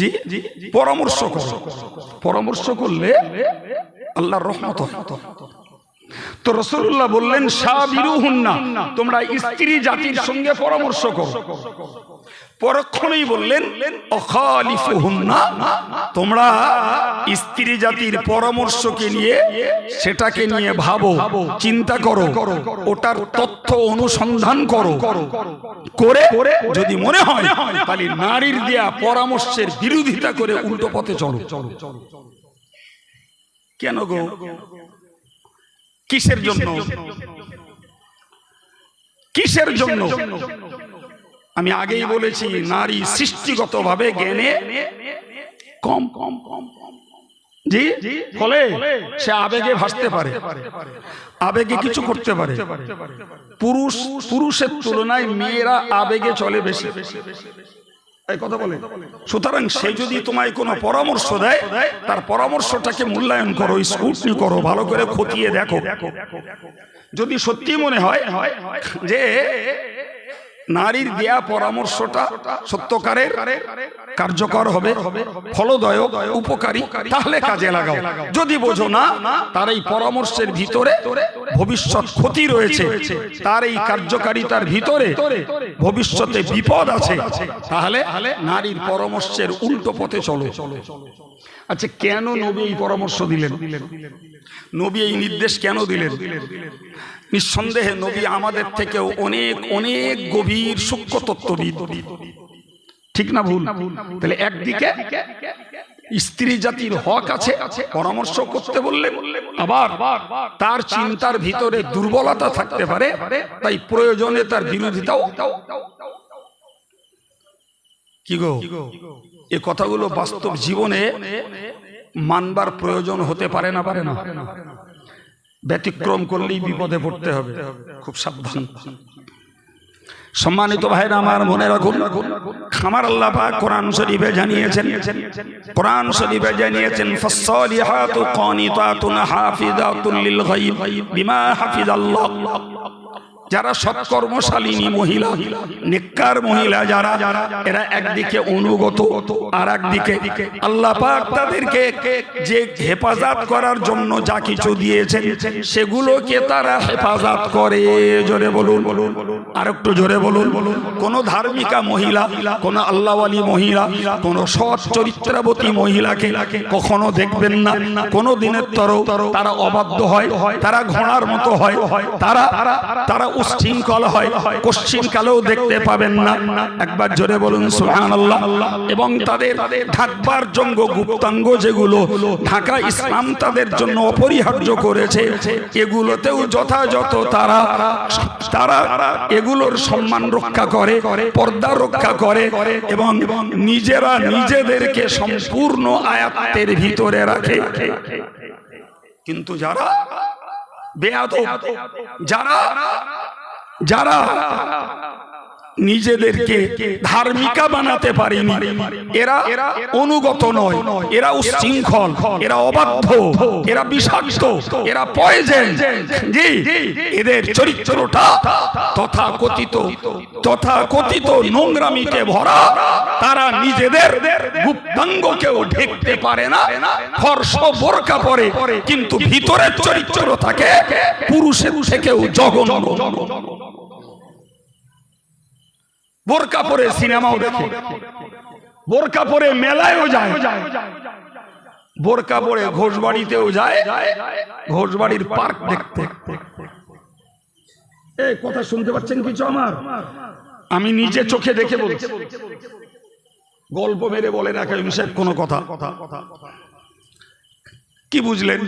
জি পরামর্শ করো। পরামর্শ করলে আল্লাহর রহমত তো রসুল্লাহ বললেন সাবিরুহুন্না তোমরা স্ত্রী জাতির সঙ্গে পরামর্শ করো। পরক্ষণেই বললেন অখালিফুহুন্না তোমরা স্ত্রী জাতির পরামর্শকে নিয়ে সেটাকে নিয়ে ভাবো চিন্তা করো ওটার তথ্য অনুসন্ধান করো। করে যদি মনে হয় তাহলে নারীর দেয়া পরামর্শের বিরোধিতা করে উল্টো পথে চলো। কেন গো? কিসের জন্য? কিসের জন্য? আমি আগেই বলেছি নারী সৃষ্টিগতভাবে জ্ঞানে কম। কম কম কম জি? ফলে সে আবেগে ভাসতে পারে আবেগে কিছু করতে পারে। পুরুষ পুরুষের তুলনায় মেয়েরা আবেগে চলে বেশি। এই কথা বলে। সুতরাং সে যদি তোমায় কোনো পরামর্শ দেয় তার পরামর্শটাকে মূল্যায়ন করো স্কুটনি করো ভালো করে খতিয়ে দেখো। যদি সত্যি মনে হয় যে নারীর দেয়া পরামর্শটা সত্যকারের কার্যকর হবে ফলদায়ক উপকারী তাহলে কাজে লাগাও। যদি বোঝো না তার এই পরামর্শের ভিতরে ভবিষ্যৎ ক্ষতি রয়েছে। তার এই কার্যকারিতার ভিতরে ভবিষ্যতে বিপদ আছে। তাহলে নারীর পরামর্শের উল্টো পথে চলো। আচ্ছা কেন নবী এই পরামর্শ দিলেন? নবী এই নির্দেশ কেন দিলেন? নিঃসন্দেহে নবী আমাদের থেকেও অনেক অনেক গভীর সূক্ষ্ম তত্ত্ববিদ ঠিক না ভুল? তাহলে একদিকে স্ত্রী জাতির হক আছে পরামর্শ করতে বললে আবার তার চিন্তার ভিতরে দুর্বলতা থাকতে পারে তাই প্রয়োজনে তার বিরোধিতাও। কি গো? এ কথাগুলো বাস্তব জীবনে মানবার প্রয়োজন হতে পারে না পারে না। ব্যতিক্রম করলেই বিপদে পড়তে হবে। খুব সাবধান। সম্মানিত ভাইরা আমার মনে রাখুন, খামার আল্লাহ পাক কোরআন শরীফে জানিয়েছেন, কোরআন শরীফে জানিয়েছেন, ফাসসালিহাতু কানিতাতুন হাফিজাতুন লিল গায়ব বিমা হাফিজাল্লাহ। যারা সৎকর্মশালিনী মহিলা, নেককার মহিলা যারা, এরা একদিকে অনুগত আর একদিকে আল্লাহ পাক তাদেরকে যে হেফাজত করার জন্য যা কিছু দিয়েছেন, সেগুলোকে তারা হেফাজত করে। জোরে বলুন বলুন আর একটু জোরে বলুন। কোন ধার্মিকা মহিলা, কোন আল্লাহওয়ালি মহিলা, কোন সৎ চরিত্রাবতী মহিলাকে কখনো দেখবেন না। কোনো দিনের তরও তারা অবাধ্য হয়, তারা ঘোড়ার মতো হয়, তারা তারা উশৃঙ্খল হয় কোশ্চিন কালেও দেখতে পাবেন না। একবার জোরে বলুন সুহান আল্লাহ এবং তাদের ঢাকবার জঙ্গ, গুপ্তাঙ্গ যেগুলো ঢাকা ইসলাম তাদের জন্য অপরিহার্য করেছে, এগুলোতেও যথাযথ তারা তারা এগুলোর সম্মান রক্ষা করে, পর্দা রক্ষা করে এবং নিজেরা নিজেদেরকে সম্পূর্ণ আয়াত্তের ভিতরে রাখে। কিন্তু যারা বেয়াদ যারা যারা নিজেদেরকে ধার্মিকা বানাতে পারেনি। এরা এরা অনুগত নয়, এরা উশৃঙ্খল, এরা অবাধ্য, এরা বিষাক্ত, এরা পয়জেন জি, এদের চরিত্রটা তথা কথিত তথা কথিত নোংরামিতে ভরা, তারা নিজেদের গুপ্তাঙ্গকেও ঢেকতে পারে না ফর্ষ বোরকা পরে, কিন্তু ভিতরের চরিত্র থাকে পুরুষের থেকেও জঘন্য। বোরকা পরে সিনেমাও দেখে। বোরকা পরে মেলায়ও যায়। বোরকা পরে ঘোষবাড়িতেও যায়। ঘোষবাড়ির পার্ক দেখতে। এই কথা শুনতে পাচ্ছেন কিছু আমার? আমি নিজে চোখে দেখে বলছি। গল্প মেরে বলে কেউ বিষয় কোনো কথা। কি বুঝলেন?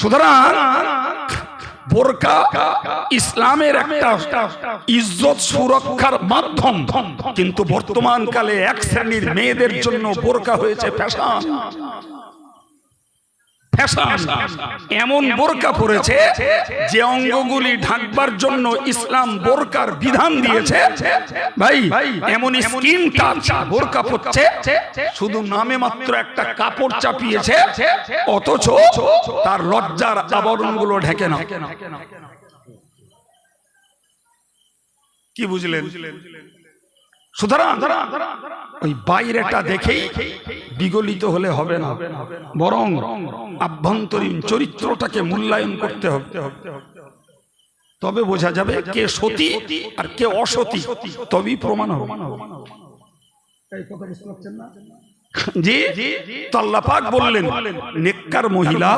সুতরাং বোরকা ইসলামের একটা ইজ্জত সুরক্ষার মাধ্যম। কিন্তু বর্তমান কালে এক শ্রেণির মেয়েদের জন্য বোরকা হয়েছে ফ্যাশন এমন বোরকা পড়েছে যে অঙ্গগুলি ঢাকবার জন্য ইসলাম বোরকার বিধান দিয়েছে। ভাই, এমন স্কিন টাচ বোরকা পড়ছে শুধু নামে মাত্র একটা কাপড় চাপিয়েছে, অথচ তার লজ্জার আবরণগুলো ঢেকে না। কি বুঝলেন? সুতরাং ওই বাইরেটা দেখেই বিগলিত হলে হবে না। বরং আভ্যন্তরীণ চরিত্রটাকে মূল্যায়ন করতে হবে। তবে বোঝা যাবে কে সতী আর কে অসতী, তবেই প্রমাণ হবে। জি তাল্লাপাক বললেন, নেককার মহিলা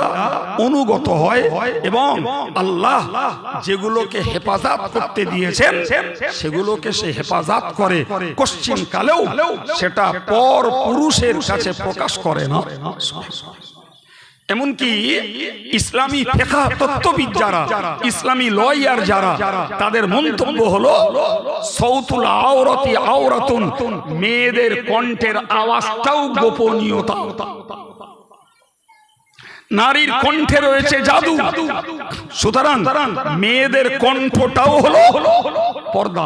অনুগত হয় এবং আল্লাহ যেগুলোকে হেফাজত করতে দিয়েছেন, সেগুলোকে সে হেফাজত করে। কশ্চিন কালেও সেটা পর পুরুষের কাছে প্রকাশ করে না। এমনকি ইসলামী ফেকা তত্ত্ববিদ যারা ইসলামী লয়ার যারা, তাদের মন্তব্য হলো, সৌতুল আওরতি আওরাতুন, মেয়েদের কণ্ঠের আওয়াজটাও গোপনীয়তা। নারীর কণ্ঠে রয়েছে জাদু। সুতরাং মেয়েদের কণ্ঠটাও হলো পর্দা।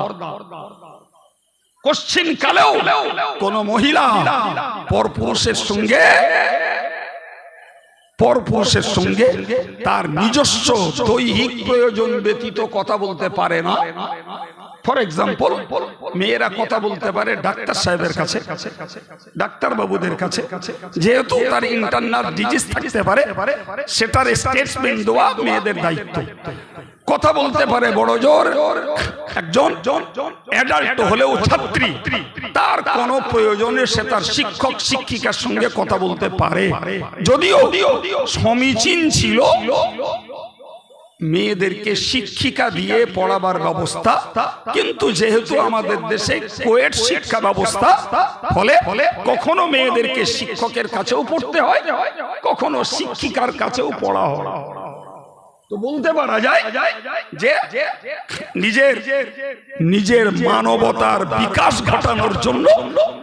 কশ্চিন কালেও কোন মহিলা পরপুরুষের সঙ্গে পরপুরুষের সঙ্গে তার নিজস্ব দৈহিক প্রয়োজন ব্যতীত কথা বলতে পারে না। ফর এক্সাম্পল মেয়েরা কথা বলতে পারে ডাক্তার সাহেবের কাছে ডাক্তার বাবুদের কাছে। যেহেতু তার ইন্টারনাল ডিজিজ থাকতে পারে সেটার স্টেটমেন্ট দেওয়া মেয়েদের দায়িত্ব। কথা বলতে পারে বড় জোর একজন অ্যাডাল্ট হলেও ছাত্রী। তার কোনো প্রয়োজনে সে তার শিক্ষক, শিক্ষিকার সঙ্গে কথা বলতে পারে। যদিও সমীচীন ছিল, মেয়েদেরকে শিক্ষিকা দিয়ে পড়াবার ব্যবস্থা, কিন্তু যেহেতু আমাদের দেশে কোয়েট শিক্ষা ব্যবস্থা, ফলে কখনো মেয়েদেরকে শিক্ষকের কাছেও পড়তে হয়, কখনো শিক্ষিকার কাছেও পড়া হয়। তো বলতে পারা যায় যে নিজের নিজের মানবতার বিকাশ ঘটানোর জন্য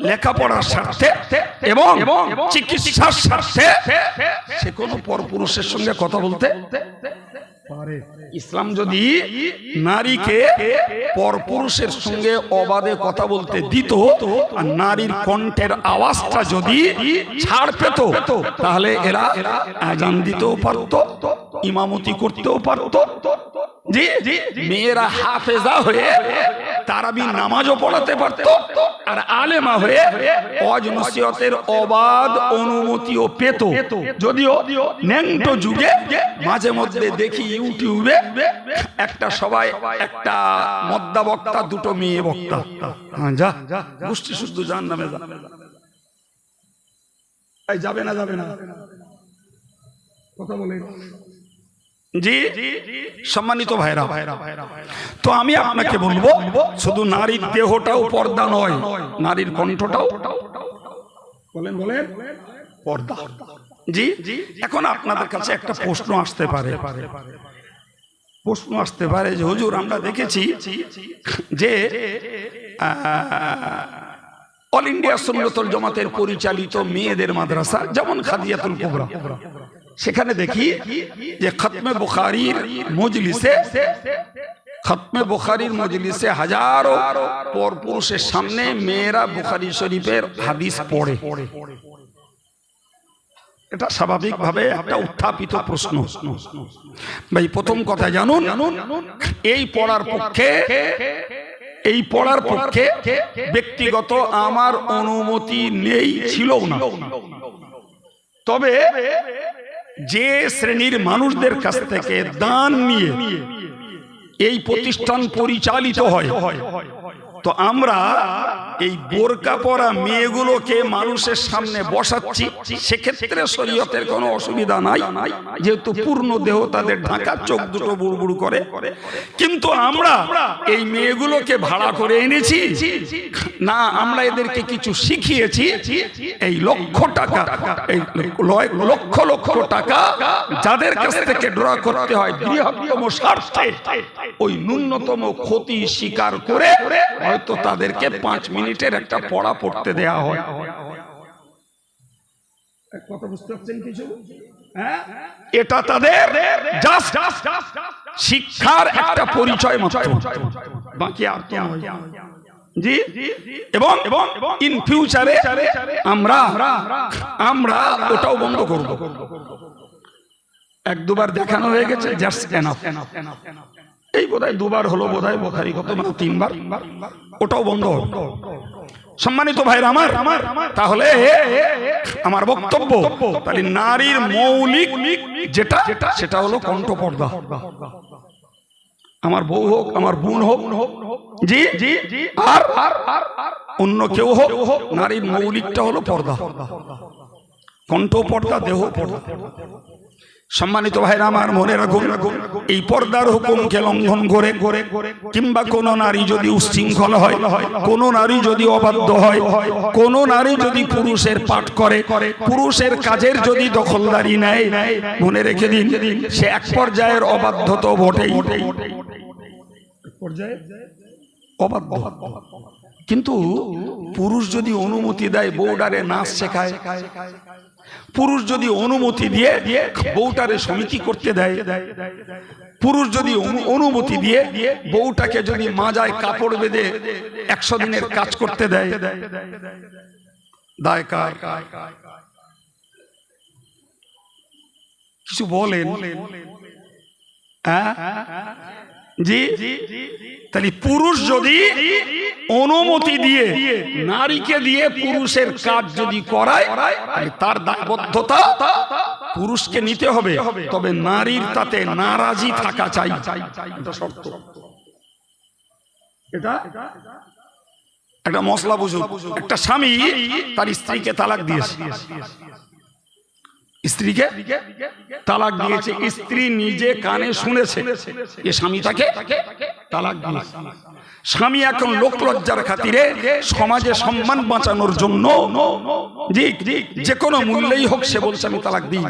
লেখাপড়ার স্বার্থে এবং চিকিৎসার স্বার্থে সে কোনো পরপুরুষের সঙ্গে কথা বলতে ইসলাম যদি নারীকে পরপুরুষের সঙ্গে অবাধে কথা বলতে দিত আর নারীর কণ্ঠের আওয়াজটা যদি ছাড় পেত, তাহলে এরা আজান দিতেও পারত। ইমামতি করতেও পারত। মেয়েরা হাফেজা হয়ে তারাবি নামাজও পড়াতে পারত আর আলেমা হয়ে অজ নসিহতের অবাধ অনুমতিও পেত। যদিও ন্যাংটো যুগে মাঝে মধ্যে দেখি ইউটিউবে একটা সবাই একটা মদ্দা বক্তা, দুটো মেয়ে বক্তা। হ্যাঁ যা, গোষ্ঠী শুদ্ধ যান নামে যাবে না যাবে না। কথা বলে জি সম্মানিত ভাইরা তো আমি আপনাকে বলব শুধু নারীর দেহটাও পর্দা নয় নারীর কণ্ঠটাও। বলেন বলেন। পর্দা। জি এখন আপনাদের কাছে একটা প্রশ্ন আসতে পারে। প্রশ্ন আসতে পারে যে হুজুর আমরা দেখেছি যে অল ইন্ডিয়া সুন্নতল জমাতের পরিচালিত মেয়েদের মাদ্রাসা যেমন খাদিয়াতুল কুবরা। সেখানে দেখি যে খতমে বুখারির মজলিসে, খতমে বুখারির মজলিসে হাজারো পর পুরুষের সামনে মেয়েরা বুখারি শরীফের হাদিস পড়ে। এটা স্বাভাবিকভাবে একটা উত্থাপিত প্রশ্ন। ভাই, প্রথম কথা জানুন, এই পড়ার পক্ষে, এই পড়ার পক্ষে ব্যক্তিগত আমার অনুমতি নেই ছিল না। তবে যে শ্রেণির মানুষদের কাছ থেকে দান নিয়ে এই প্রতিষ্ঠান পরিচালিত হয়। তো আমরা এই বোরকা পরা মেয়েগুলোকে মানুষের সামনে বসাচ্ছি, সেক্ষেত্রে শরীয়তের কোনো অসুবিধা নাই। যেহেতু পূর্ণ দেহ তাদের ঢাকা চোখ দুটো বুড়বুড় করে। কিন্তু আমরা এই মেয়েগুলোকে ভাড়া করে এনেছি। না, আমরা এদেরকে কিছু শিখিয়েছি। এই লক্ষ টাকা, এই লক্ষ লক্ষ টাকা যাদের কাছ থেকে ড্র করতে হয় বৃহত্তম স্বার্থে, ওই ন্যূনতম ক্ষতি স্বীকার করে হয়তো তাদেরকে পাঁচ মিনিটের একটা পড়া পড়তে দেয়া হয়। কথা বুঝতে পারছেন কিছু হ্যাঁ? এটা তাদের শিক্ষার একটা পরিচয় মাত্র। বাকি আর তো জি? এবং ইন ফিউচারে আমরা আমরা ওটাও বন্ধ করব। এক দুবার দেখানো হয়ে গেছে জাস্ট এনাফ এই বোধহয় দুবার হলো, বোধহয় বোখারি কত তিনবার? ওটাও বন্ধ। সম্মানিত ভাইরা আমার, তাহলে আমার বক্তব্য, তাহলে নারীর মৌলিক যেটা, সেটা হলো কণ্ঠ পর্দা আমার বউ হোক, আমার বোন হোক জি জি আর, অন্য কেউ হোক, নারীর মৌলিকটা হলো পর্দা। কণ্ঠ পর্দা দেহ পর্দা। সম্মানিত ভাইরা আমার মনে রাখুন, এই পর্দার হুকুমকে লঙ্ঘন করে কিংবা কোন নারী যদি উচ্ছৃঙ্খল হয়, কোন নারী যদি অবাধ্য হয়, কোন নারী যদি পুরুষের পাঠ করে, পুরুষের কাজের যদি দখলদারি নেয়, মনে রেখে দিন, সে এক পর্যায়ের অবাধ্য তো বটেই। কিন্তু পুরুষ যদি অনুমতি দেয়, বউডারে নাচ শেখায় পুরুষ যদি অনুমতি দিয়ে বউটারে সমিতি করতে দেয়, পুরুষ যদি অনু- অনুমতি দিয়ে বউটাকে যদি মাজায় কাপড় বেঁধে একশো দিনের কাজ করতে দেয়, দায় কিছু বলেন? হ্যাঁ? তাহলে পুরুষ যদি অনুমতি দিয়ে নারীকে দিয়ে পুরুষের কাজ যদি করায় তার দায়বদ্ধতা পুরুষকে নিতে হবে। তবে নারীর তাতে নারাজি থাকা চাই। একটা মশলা বুঝুন। একটা স্বামী তার স্ত্রীকে তালাক দিয়েছে। স্ত্রীকে তালাক দিয়েছে। স্ত্রী নিজে কানে শুনেছে এ স্বামী তাকে তালাক দিয়েছে। স্বামী এখন লোক লজ্জার খাতিরে সমাজে সম্মান বাঁচানোর জন্য যে কোনো মূল্যেই হোক সে বলছে, আমি তালাক দিই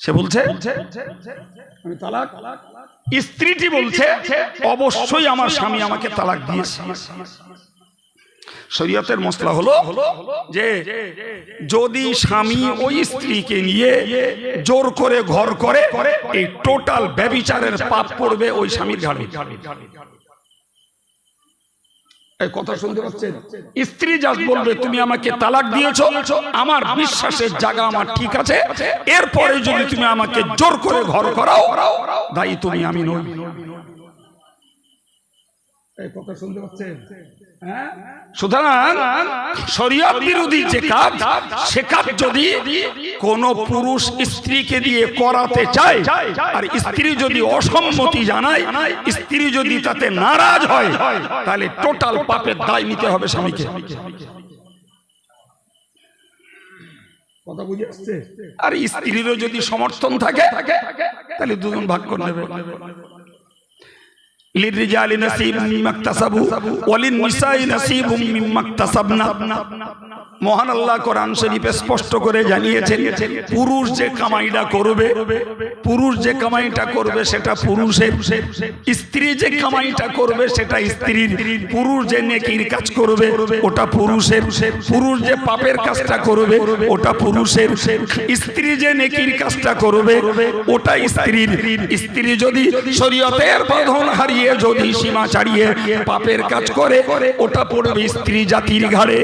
সে বলছে স্ত্রীটি বলছে, অবশ্যই আমার স্বামী আমাকে তালাক দিয়েছে। শরীয়তের মশলা হলো যে যদি স্বামী ওই স্ত্রীকে নিয়ে জোর করে ঘর করে, এই টোটাল ব্যবিচারের পাপ পড়বে ওই স্বামীর ঘাড়ে। কথা শুনতে পাচ্ছেন? স্ত্রী জাস্ট বলবে, তুমি আমাকে তালাক দিয়েছ, আমার বিশ্বাসের জায়গা আমার ঠিক আছে, এরপরে যদি তুমি আমাকে জোর করে ঘর করাও দায়ী তুমি আমি নই। এই কথা শুনতে পাচ্ছেন? হ্যাঁ? সুতরাং শরীয়ত বিরোধী যে কাজ সে কাজ যদি কোন পুরুষ স্ত্রীকে দিয়ে করাতে চায় আর স্ত্রী যদি অসম্মতি জানায় স্ত্রী যদি তাতে নারাজ হয় তাহলে টোটাল পাপের দায় নিতে হবে স্বামীকে। কথা বুঝে আসছে? আর স্ত্রীরও যদি সমর্থন থাকে তাহলে দুজন ভাগ করে নেবে। লিলরিজালি নসীব মিমাক্তাসাবু ওয়ালিন নিসাই নসীব মিমাক্তাসাবনা মহান আল্লাহ কোরআন শরীফে স্পষ্ট করে জানিয়েছেন, পুরুষ যে কামাইটা করবে, পুরুষ যে কামাইটা করবে সেটা পুরুষের, স্ত্রী যে কামাইটা করবে সেটা স্ত্রীর, পুরুষ যে নেকির কাজ করবে ওটা পুরুষের, পুরুষ যে পাপের কাজটা করবে ওটা পুরুষের, স্ত্রী যে নেকির কাজটা করবে ওটা স্ত্রীর, স্ত্রী যদি শরীয়তের বাঁধন হারিয়ে যদি সীমা ছাড়িয়ে পাপের কাজ করে, ওটা পড়বে স্ত্রী জাতির ঘাড়ে।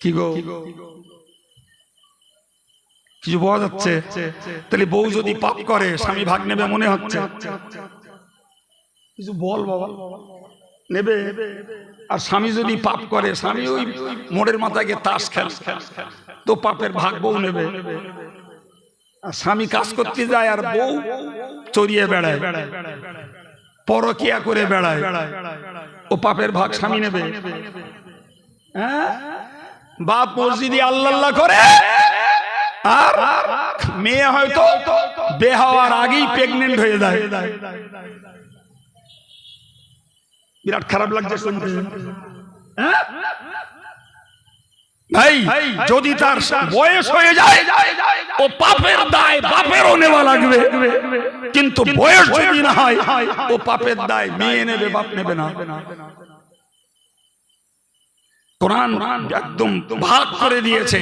কি গো? কিছু পাওয়া যাচ্ছে? তাহলে বউ যদি পাপ করে, স্বামী ভাগ নেবে মনে হচ্ছে? কিছু বল বাবা। নেবে? আর স্বামী যদি পাপ করে, স্বামী ওই মোড়ের মাথায় গিয়ে তাস খেল। তো পাপের ভাগ বউ নেবে। আর স্বামী কাজ করতে যায়, আর বউ চড়িয়ে বেড়ায়, পরকিয়া করে বেড়ায়, ও পাপের ভাগ স্বামী নেবে। হ্যাঁ? বাপ মসজিদে আল্লাহ করে, আর মেয়ে হয়তো বে হওয়ার আগেই প্রেগনেন্ট হয়ে যায়। বিরাট খারাপ লাগছে শুনতে। হ্যাঁ? ভাই যদি তার বয়স হয়ে যায় ও পাপের দায় বাপেরও নেওয়া লাগবে। কিন্তু বয়স যদি না হয় ও পাপের দায় মেয়ে নেবে বাপ নেবে না। কোরআন একদম ভাগ করে দিয়েছে।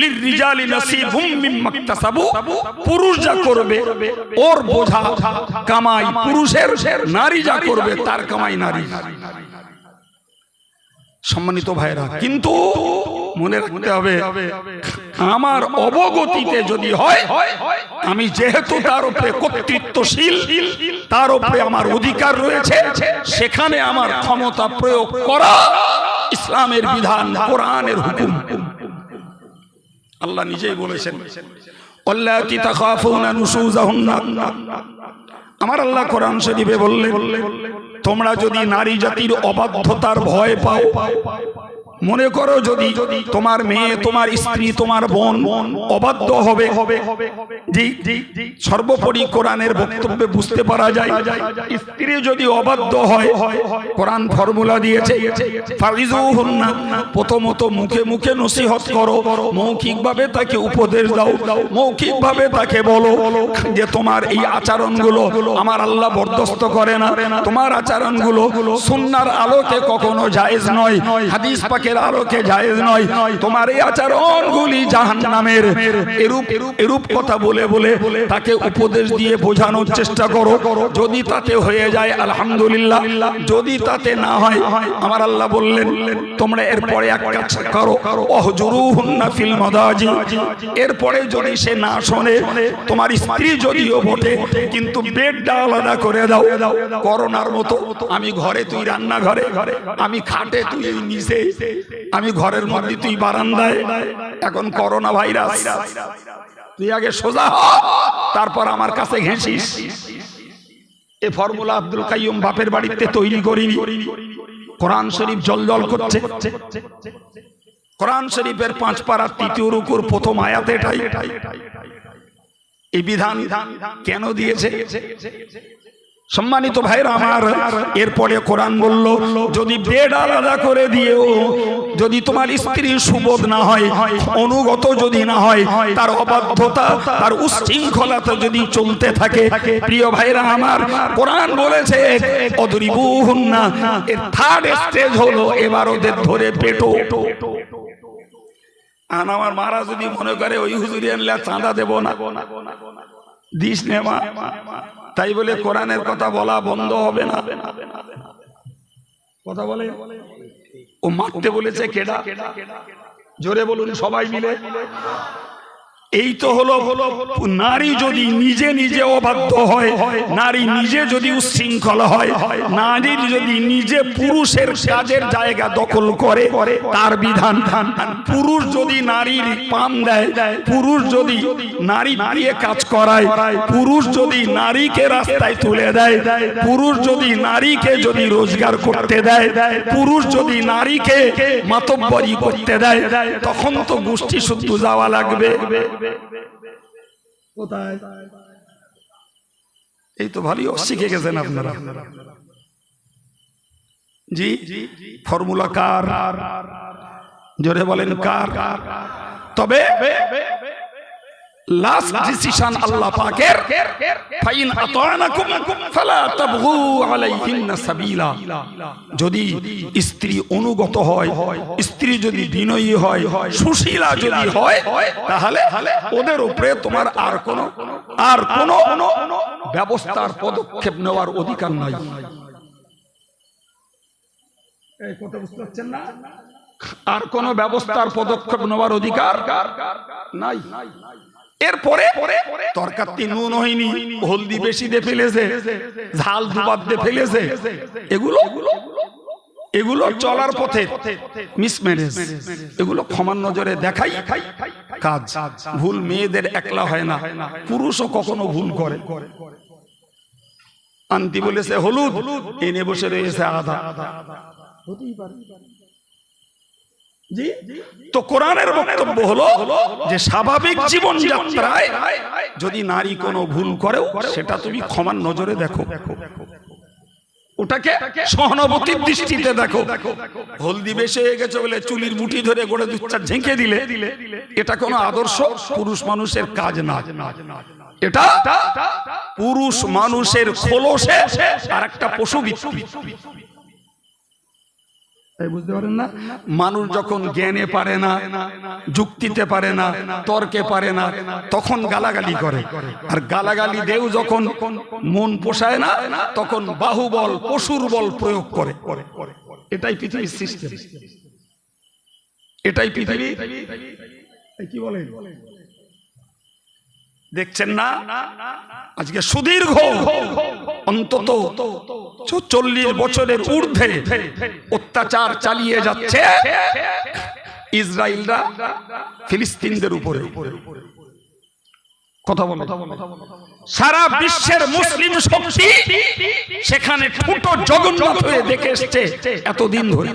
লিররিজালি নাসিবুম মিম্মা পুরুষ যা করবে ওর বোঝা কামাই। পুরুষের নারী যা করবে তার কামাই নারী। সম্মানিত ভাইরা কিন্তু মনে রাখতে হবে আমার অবগতিতে যদি হয় আমি যেহেতু তার উপরে কর্তৃত্বশীল তার উপরে আমার অধিকার রয়েছে সেখানে আমার ক্ষমতা প্রয়োগ করা ইসলামের বিধান কোরআনের হুকুম। আল্লাহ নিজেই বলেছেন আমার আল্লাহ কোরআন শরীফে বললেন তোমরা যদি নারী জাতির অবাধ্যতার ভয় পাও মনে করো যদি তোমার মেয়ে তোমার স্ত্রী তোমার বোন অবাধ্য হবে সর্বোপরি কোরআনের বক্তব্যে বুঝতে পারা যায় স্ত্রী যদি অবাধ্য হয় কোরআন ফর্মুলা দিয়েছে প্রথমত মুখে মুখে নসিহত করো মৌখিকভাবে তাকে উপদেশ দাও মৌখিকভাবে তাকে বলো যে তোমার এই আচরণগুলো আমার আল্লাহ বরদস্ত করে না। তোমার আচরণগুলো সুন্নার আলোকে কখনো জায়েজ নয়। হাদিস পাকের আলোকে জায়েজ নয়। তোমার এই আচরণগুলি জাহান্নামের। এরূপ এরূপ কথা বলে বলে তাকে উপদেশ দিয়ে বোঝানোর চেষ্টা করো। যদি তাতে হয়ে যায়, আলহামদুলিল্লাহ। যদি তাতে না হয়, আমার আল্লাহ বললেন, তোমরা এরপরে এক কাজ করো। ফিল মাদাজি। এরপরে যদি সে না শোনে, তোমার স্ত্রী যদিও বটে, কিন্তু বেডটা আলাদা করে দাও। করোনার মতো, আমি ঘরে তুই রান্না ঘরে আমি খাটে তুই নিচে আমি ঘরের মধ্যে তুই বারান্দায়, এখন করোনা ভাইরাস। তুই আগে সোজা তারপর আমার কাছে ঘেঁষিস। এ ফর্মুলা আব্দুল কাইয়ুম বাপের বাড়িতে তৈরি করিনি। কোরআন শরীফ জল জল করছে। কোরআন শরীফের পাঁচ পাড়ার তৃতীয় রুকুর প্রথম আয়াত এই বিধান কেন দিয়েছে? সম্মানিত ভাইরা আমার, এরপরে কোরআন বলল, যদি বেড আলাদা করে দিয়েও যদি তোমার স্ত্রী সুবোধ না হয়, অনুগত যদি না হয়, তার অবাধ্যতা, তার উচ্ছৃঙ্খলতা যদি চলতে থাকে, প্রিয় ভাইরা আমার, কোরআন বলেছে না এর থার্ড স্টেজ হলো এবার ওদের ধরে পেটো। আন আমার মারা যদি মনে করে, ওই হুজুরি আনলে চাঁদা দেবো না। দিস নে মা। তাই বলে কোরআনের কথা বলা বন্ধ হবে না। কথা বলে? ও মারতে বলেছে কেডা? জোরে বলুন সবাই মিলে। এই তো হলো নারী যদি নিজে নিজে অবাধ্য হয়, নারী নিজে যদি উচ্ছৃঙ্খল হয় নারীর যদি নিজে পুরুষের কাজের জায়গা দখল করে, তার বিধান, পুরুষ যদি নারীর পাম দেয়, পুরুষ যদি নারী দিয়ে কাজ করায়, পুরুষ যদি নারীকে রাস্তায় তুলে দেয়, পুরুষ যদি নারীকে যদি রোজগার করতে দেয়, পুরুষ যদি নারীকে মাতব্বরি করতে দেয়, তখন তো গোষ্ঠী শুদ্ধ যাওয়া লাগবে। কোথায়? এই তো ভালোই শিখে গেছেন আপনারা। জি ফর্মুলা কার? জোরে বলেন কার? তবে লাস্ট ডিসিশন আল্লাহ পাকের ফাইন আতানাকুম ফালা তাবগু আলাইহিন্না সাবিলা যদি স্ত্রী অনুগত হয় স্ত্রী যদি বিনয়ী হয় সুশীলা যদি হয় তাহলে ওদের উপরে তোমার আর কোন আর কোন ব্যবস্থার পদক্ষেপ নেওয়ার অধিকার নাই এই কথা বুঝতে পারছেন না? আর কোন ব্যবস্থার পদক্ষেপ নেওয়ার অধিকার নাই এরপরে তরকারি নুন হয়নি হলদি বেশি দিয়ে ফেলেছে ঝাল দুবাদ দিয়ে ফেলেছে। এগুলো এগুলো চলার পথে মিসম্যারেজ এগুলো ক্ষমার নজরে দেখাই কাজ। ভুল মেয়েদের একলা হয় না পুরুষও কখনো ভুল করে। আন্তি বলেছে হলুদ এনে বসে রয়েছে আধা। জি তো কোরআনের বক্তব্য হলো যে স্বাভাবিক জীবন যাত্রায় যদি নারী কোনো ভুল করেও, সেটা তুমি ক্ষমার নজরে দেখো। ওটাকে সহানুভূতির দৃষ্টিতে দেখো। হলদি বেশি হয়ে গেছে বলে চুলির মুঠি ধরে গোড়ে দু চার ঝেঁকে দিলে, এটা কোনো আদর্শ পুরুষ মানুষের কাজ না। এটা পুরুষ মানুষের খোলসে আর একটা পশু তাই বুঝতে পারেন না? মানুষ যখন জ্ঞানে পারে না যুক্তিতে পারে না তর্কে পারে না তখন গালাগালি করে। আর গালাগালি দেও যখন মন পোষায় না তখন বাহুবল পশুর বল প্রয়োগ করে। এটাই পৃথিবীর সিস্টেম এটাই পৃথিবী। কি বলে? দেখছেন না? আজকে সুদীর্ঘ অন্তত চল্লিশ বছরের ঊর্ধ্বে অত্যাচার চালিয়ে যাচ্ছে ইসরায়েলরা ফিলিস্তিনদের উপরে। কথা বলো সারা বিশ্বের মুসলিম শক্তি সেখানে ঠুটো জগন্নাথ হয়ে দেখে এসছে এতদিন ধরে।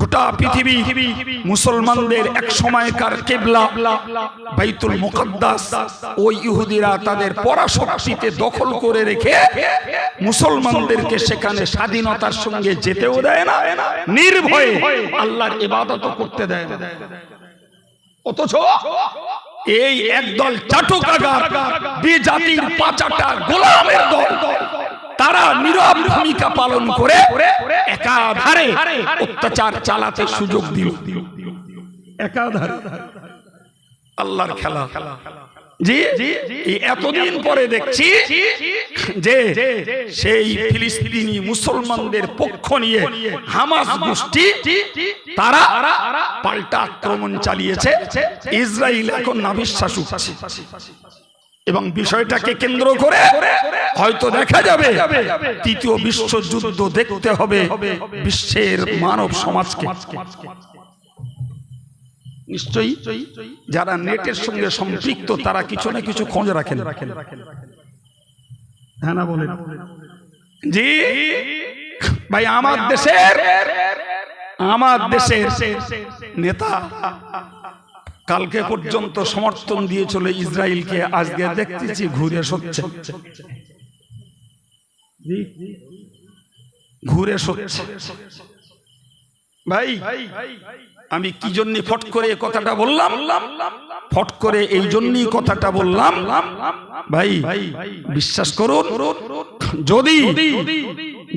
গোটা পৃথিবী মুসলমানদের এক সময়কার কেবলা, বাইতুল মুকদ্দাস ওই ইহুদিরা তাদের পরাশক্তিতে দখল করে রেখে মুসলমানদেরকে সেখানে স্বাধীনতার সঙ্গে যেতেও দেয় না, নির্ভয়ে আল্লাহর ইবাদত করতে দেয় না। অথচ এই একদল চাটকাগার, বিজাতির পাচাটা গোলামের দল তারা নীরব ভূমিকা পালন করে একাধারে অত্যাচার চালাতে সুযোগ দিল। একাধারে। আল্লাহর খেলা। জি এতদিন পরে দেখছি যে সেই ফিলিস্তিনি মুসলমানদের পক্ষ নিয়ে হামাস গোষ্ঠী তারা পাল্টা আক্রমণ চালিয়েছে। ইসরায়েল এখন নাবিশ্বাস উঠছে। এবং বিষয়টাকে কেন্দ্র করে হয়তো দেখা যাবে তৃতীয় বিশ্বযুদ্ধ দেখতে হবে বিশ্বের মানব সমাজকে। নিশ্চয়ই যারা নেটের সঙ্গে সম্পৃক্ত তারা কিছু না কিছু খোঁজ রাখেন। হ্যাঁ না বলেন? জি। ভাই আমার দেশের আমার দেশের নেতা কালকে পর্যন্ত সমর্থন দিয়েছিল ইসরায়েলকে আজকে দেখতেছি ঘুরে সচ্ছে ঘুরে সচ্ছে ভাই আমি কি জন্য ফট করে কথাটা বললাম? ফট করে এই জন্যই কথাটা বললাম। ভাই বিশ্বাস করুন যদি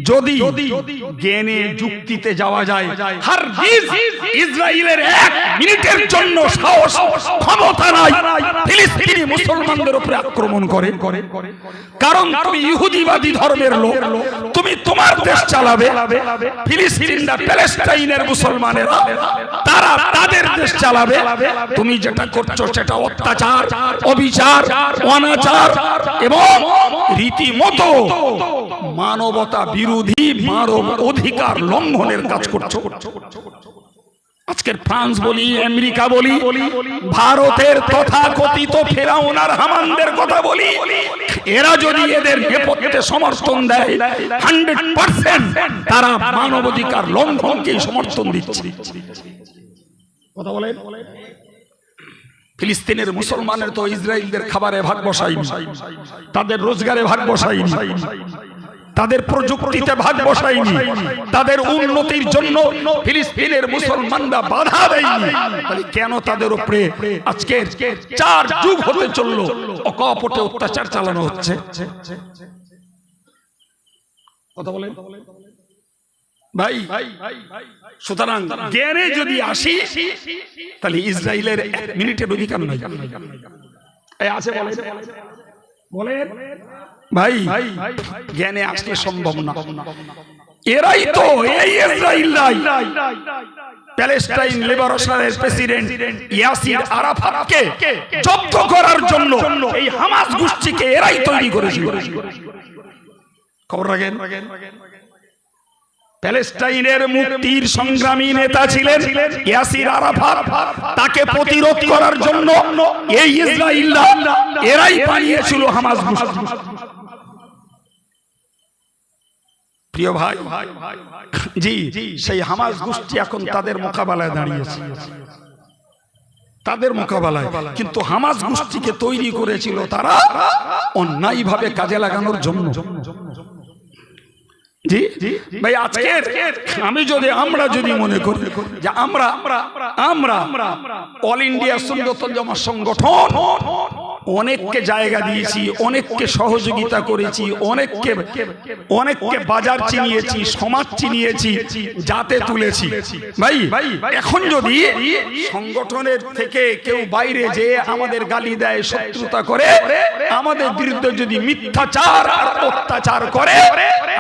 যদি জ্ঞানে যুক্তিতে যাওয়া যায় হার ইসরায়েলের এক মিনিটের জন্য সাহস ক্ষমতা নাই ফিলিস্তিনি মুসলমানদের উপরে আক্রমণ করে। কারণ তুমি ইহুদিবাদী ধর্মের লোক তুমি তোমার দেশ চালাবে ফিলিস্তিনরা প্যালেস্টাইনের মুসলমানেরা তারা তাদের দেশ চালাবে। তুমি যেটা করছ সেটা অত্যাচার অবিচার অনাচার এবং রীতিমতো মানবতা বিরোধী মানব অধিকার লঙ্ঘনের কাজ করছ। আজকের ফ্রান্স বলি, আমেরিকা বলি, ভারতের তথাকথিত ফেরাউনার হামানদের কথা বলি, এরা যদি এদের সমর্থন দেয়, হান্ড্রেড পার্সেন্ট তারা লঙ্ঘনকেই সমর্থন দিচ্ছে। কথা বলে ফিলিস্তিনের মুসলমানের তো ইসরায়েলদের খাবারে ভাগ বসাইনি তাদের রোজগারে ভাগ বসাইনি তাদের প্রযুক্তিতে ভাগ বসায়নি। তাদের উন্নতির জন্য ফিলিস্তিনের মুসলমানরা বাধা দেয়নি। তাহলে কেন তাদের উপরে আজকে চার যুগ হতে চলল? অকপটে অত্যাচার চালানো হচ্ছে। কথা বলেন। ভাই, সুতরাং জ্ঞানে যদি আসি, তাহলে ইসরায়েলের এক মিনিটের অধিকার নাই। আছে বলেন। বলেন। ভাই জ্ঞানে আসলে সম্ভব না। এরাই তো এই প্যালেস্টাইন প্রেসিডেন্ট ইয়াসির আরাফাতকে জব্দ করার জন্য এই হামাস গোষ্ঠীকে এরাই তৈরি করেছিল। খবর রাখেন। প্যালেস্টাইনের মুক্তির সংগ্রামী নেতা ছিলেন ইয়াসির আরাফাত। তাকে প্রতিরোধ করার জন্য এই ইসরায়েলরা এরাই পালিয়েছিল হামাস গোষ্ঠী। প্রিয় ভাই, জি, সেই হামাস গোষ্ঠী এখন তাদের মোকাবেলায় দাঁড়িয়েছে। তাদের মোকাবেলায়। কিন্তু হামাস গোষ্ঠীকে তৈরি করেছিল তারা অন্যায়ভাবে কাজে লাগানোর জন্য। জি ভাই, আজকে আমি যদি, আমরা যদি মনে করি যে আমরা আমরা অল ইন্ডিয়া সুন্দর সংগঠন অনেককে জায়গা দিয়েছি, অনেককে সহযোগিতা করেছি, অনেককে অনেককে বাজার চিনিয়েছি, সমাজ চিনিয়েছি যাতে তুলেছি ভাই, এখন যদি সংগঠনের থেকে কেউ বাইরে যে আমাদের গালি দেয়, শত্রুতা করে, আমাদের বিরুদ্ধে যদি মিথ্যাচার আর অত্যাচার করে,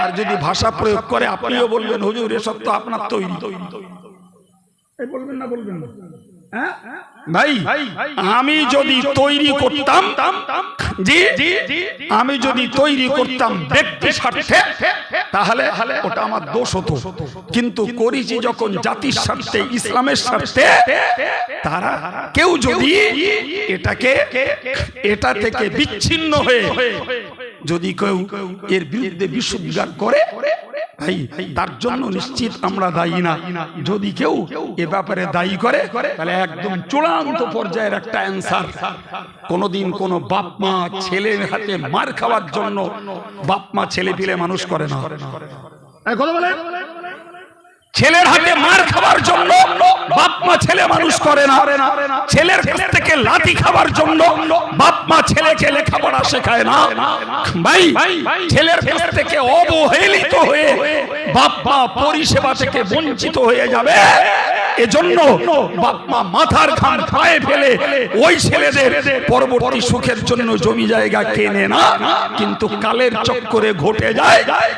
আর যদি ভাষা প্রয়োগ করে, আপনিও বলবেন, হুজুর, এসব তো আপনার তৈরি বলবেন না বলবেন না? ভাই আমি যদি তৈরি করতাম জি আমি যদি তৈরি করতাম ব্যক্তি স্বার্থে তাহলে ওটা আমার দোষ হতো। কিন্তু করেছি যখন জাতির স্বার্থে ইসলামের স্বার্থে তারা কেউ যদি এটাকে এটা থেকে বিচ্ছিন্ন হয়ে যদি কেউ এর বিরুদ্ধে বিশুদ্ধার করে ভাই, তার জন্য নিশ্চিত আমরা দায়ী না। যদি কেউ এ ব্যাপারে দায়ী করে, তাহলে একদম চূড়ান্ত পর্যায়ের একটা অ্যান্সার কোনোদিন কোনো বাপ মা ছেলের হাতে মার খাওয়ার জন্য বাপ মা ছেলে পিলে মানুষ করে না। কথা বলে ছেলের হাতে মার খাবার জন্য বাপ মা ছেলে মানুষ করে না। ছেলের কাছ থেকে লাঠি খাবার জন্য বাপ মা ছেলেকে লেখাপড়া শেখায় না। ভাই, ছেলের কাছ থেকে অবহেলিত হয়ে বাপ মা পরিষেবা থেকে বঞ্চিত হয়ে যাবে। এজন্য বাপ মা মাথার ঘাম পায়ে ফেলে ওই ছেলেদের পরবর্তী সুখের জন্য জমি জায়গা কেনে না। কিন্তু কালের চক্করে ঘটে যায়।